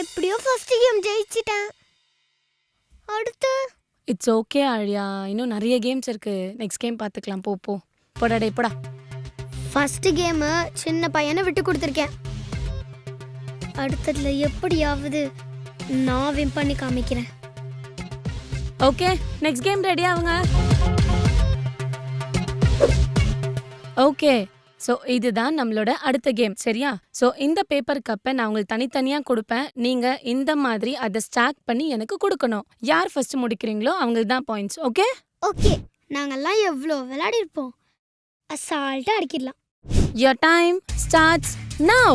எப்படியோ first game ஜெயிச்சிட்டேன். அடுத்து? It's okay ஆழியா. இன்னும் நிறைய கேம்ஸ் இருக்கு. நெக்ஸ்ட் கேம் பார்த்துக்கலாம். போ போ. போடா டே போடா. ஃபர்ஸ்ட் கேம் சின்ன பையனை விட்டு கொடுத்துருக்கேன். அடுத்ததுல எப்படியாவது நான் வின் பண்ணி காமிக்கிறேன். ஓகே நெக்ஸ்ட் கேம் ரெடி ஆகுங்க. ஓகே ஸோ இதுதான் நம்மளோட அடுத்த கேம் சரியா? ஸோ இந்த பேப்பர் கப்பை நான் உங்களுக்கு தனித்தனியாக கொடுப்பேன். நீங்கள் இந்த மாதிரி அதை ஸ்டாக் பண்ணி எனக்கு கொடுக்கணும். யார் ஃபர்ஸ்ட் முடிக்கிறீங்களோ அவங்களுக்கு தான் பாயிண்ட்ஸ் ஓகே ஓகே நாங்கெல்லாம் எவ்வளோ விளையாடி இருப்போம் அசால்ட்டா அடிக்கிடலாம். Your time starts now.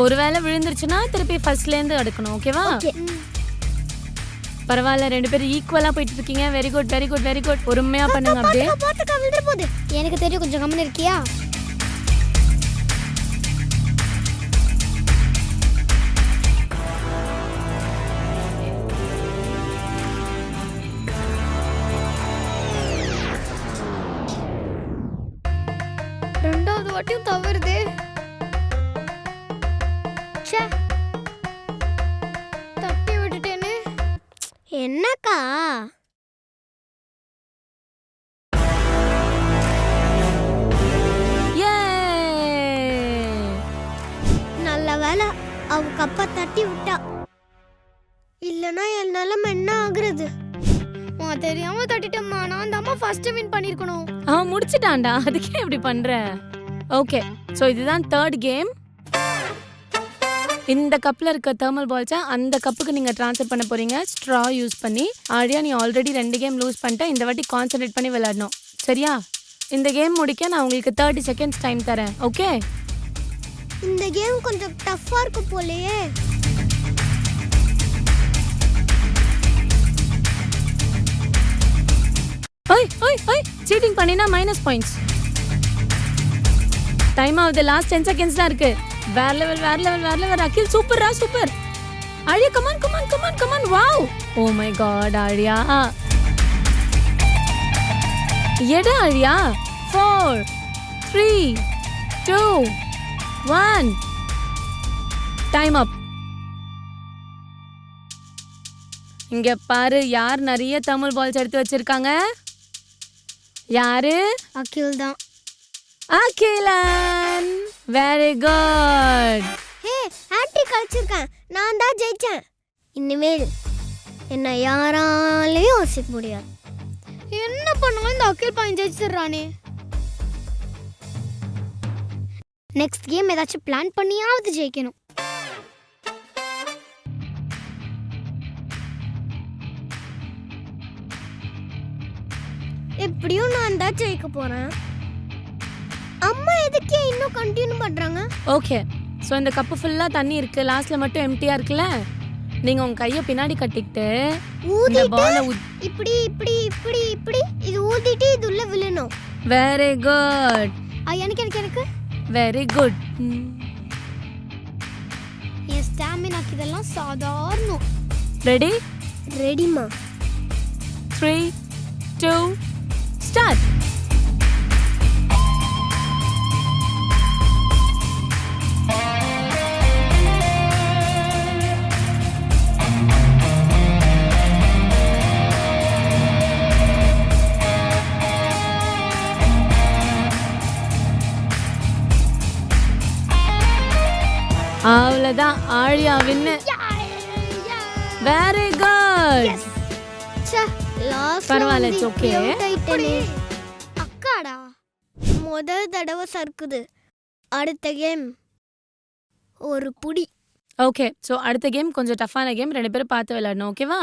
ஒருவேளை விழுந்துருச்சுன்னா திருப்பி ஃபர்ஸ்ட்ல இருந்து எடுக்கணும் ஓகேவா ஓகே பரவாயில்ல ரெண்டு பேரும் ஈக்குவலா போயிட்டு இருக்கீங்க very good very good very good பொறுமையா பண்ணுங்க அப்படியே. பாத்துக்கா விழுந்துற போகுது எனக்கு தெரியும் கொஞ்சம் கம்மன் இருக்கியா? ரெண்டாவது வாட்டியும் தவறுதே. என்னக்கா! நல்ல வேலை அவ கப்ப தட்டி விட்டா. இல்லனா என் நிலைமை என்ன ஆகுறது? தெரியாம தட்டிட்டம்மா. நான் தாம்மா ஃபர்ஸ்ட் வின் பண்ணிருக்கணும். அவன் முடிச்சிட்டான்டா. அதுக்கே இப்படி பண்ற. ஓகே ஸோ இதுதான் தேர்ட் கேம் இந்த கப்பில் இருக்க தேர்மல் பால்ஸை அந்த கப்புக்கு நீங்கள் ட்ரான்ஸ்ஃபர் பண்ண போறீங்க. ஸ்ட்ரா யூஸ் பண்ணி ஆடியா நீ ஆல்ரெடி ரெண்டு கேம் லூஸ் பண்ணிட்ட இந்த வாட்டி கான்சென்ட்ரேட் பண்ணி விளையாடணும். சரியா? இந்த கேம் முடிக்க நான் உங்களுக்கு தேர்ட்டி செகண்ட்ஸ் டைம் தரேன். ஓகே இந்த கேம் கொஞ்சம் டஃப்பா இருக்கு போலயே. ஓய் ஓய் ஓய் சீட்டிங் பண்ணினா மைனஸ் பாயிண்ட்ஸ் டைம் ஆகுது லாஸ்ட் டென் செகண்ட்ஸ் தான் இருக்கு. வேற லெவல் வேற லெவல் வேற லெவல் அகில் சூப்பரா super Aaliya come on come on come on come on wow oh my god Aaliya Etah Aaliya four three two one time up இங்க பாரு யார் நிறைய தமிழ் பால்ஸ் எடுத்து வச்சிருக்காங்க? யாரு? அகில் தான். Akhilan. Very good hey hat trick கழிச்சிருக்கேன். நான் தான் ஜெயிச்சேன். இனிமேல் என்ன யாராலையும் யோசிக்க முடியாது. என்ன பண்ணுங்க? இந்த அகில் பையன் ஜெயிச்சிடுறானே. நெக்ஸ்ட் கேம் ஏதாச்சும் பிளான் பண்ணியாவது ஜெயிக்கணும். எப்படியும் நான் தான் ஜெயிக்க போறேன். அம்மா எதுக்கே இன்னும் கண்டினியூ பண்றாங்க? ஓகே ஸோ இந்த கப்பு ஃபுல்லாக தண்ணி இருக்கு. லாஸ்ட்ல மட்டும் எம்டியா இருக்குல்ல? நீங்க உங்க கையை பின்னாடி கட்டிக்கிட்டு இந்த பாலை இப்படி இப்படி இப்படி இப்படி இது ஊதிட்டு இது உள்ள விழணும். வெரி குட் ஆ, எனக்கு எனக்கு எனக்கு. வெரி குட் என் ஸ்டாமினாக்கு இதெல்லாம் சாதாரணம். ரெடி ரெடிமா த்ரீ டூ ஸ்டார்ட் அவ்வளோதான் ஆழியா வின்னு. வெரி குட் பரவாயில்ல, it's okay. அக்காடா முதல் தடவை சறுக்குது. அடுத்த கேம் ஒரு புடி. ஓகே ஸோ அடுத்த கேம் கொஞ்சம் டஃப்பான கேம் ரெண்டு பேரும் பார்த்து விளையாடணும் ஓகேவா